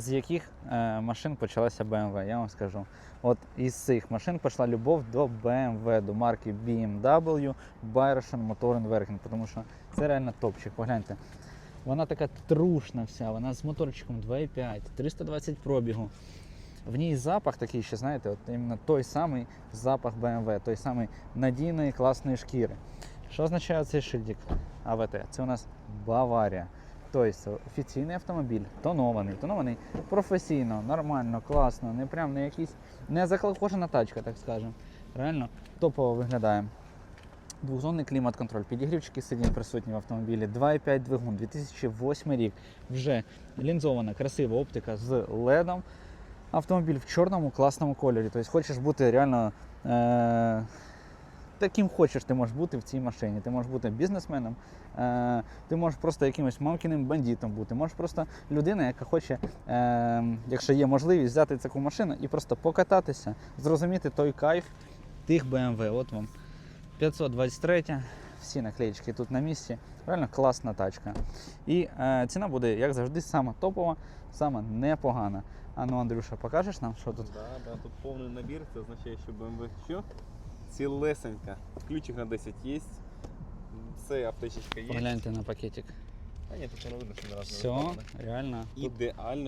З яких е, машин почалася BMW, я вам скажу. От із цих машин пішла любов до BMW, до марки BMW Bayerischen Motorenwerken, тому що це реально топчик. Погляньте. Вона така трушна вся, вона з моторчиком 2,5, 320 пробігу. В ній запах такий, ще знаєте, от іменно той самий запах BMW, той самий надійної класної шкіри. Що означає цей шильдик АВТ? Це у нас Баварія. Тобто офіційний автомобіль, тонований, тонований професійно, нормально, класно, не прям не якийсь не заколхожена тачка, так скажемо. Реально топово виглядає. Двохзонний клімат-контроль, підігрівчики сидінь присутні в автомобілі, 2,5 двигун, 2008 рік. Вже лінзована, красива оптика з ледом. Автомобіль в чорному класному кольорі. Тобто хочеш бути реально е- таким хочеш, ти можеш бути в цій машині. Ти можеш бути бізнесменом, е- ти можеш просто якимось мамкіним бандитом бути. Можеш просто людина, яка хоче, е- якщо є можливість, взяти таку машину і просто покататися, зрозуміти той кайф тих BMW. От вам 523, всі наклеїчки тут на місці. Реально класна тачка. І е, ціна буде, як завжди, сама топова, сама непогана. А ну, Андрюша, покажеш нам, що тут? Да, да, тут повний набір, це означає, що BMW що? Цілесенька. Ключик на 10 є. Це аптечечка є. Погляньте на пакетик. А ні, тут не видно, що не раз Все, реально.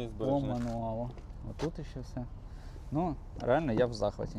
Тут збережено. по мануалу. Отут ще все. Ну, реально, я в захваті.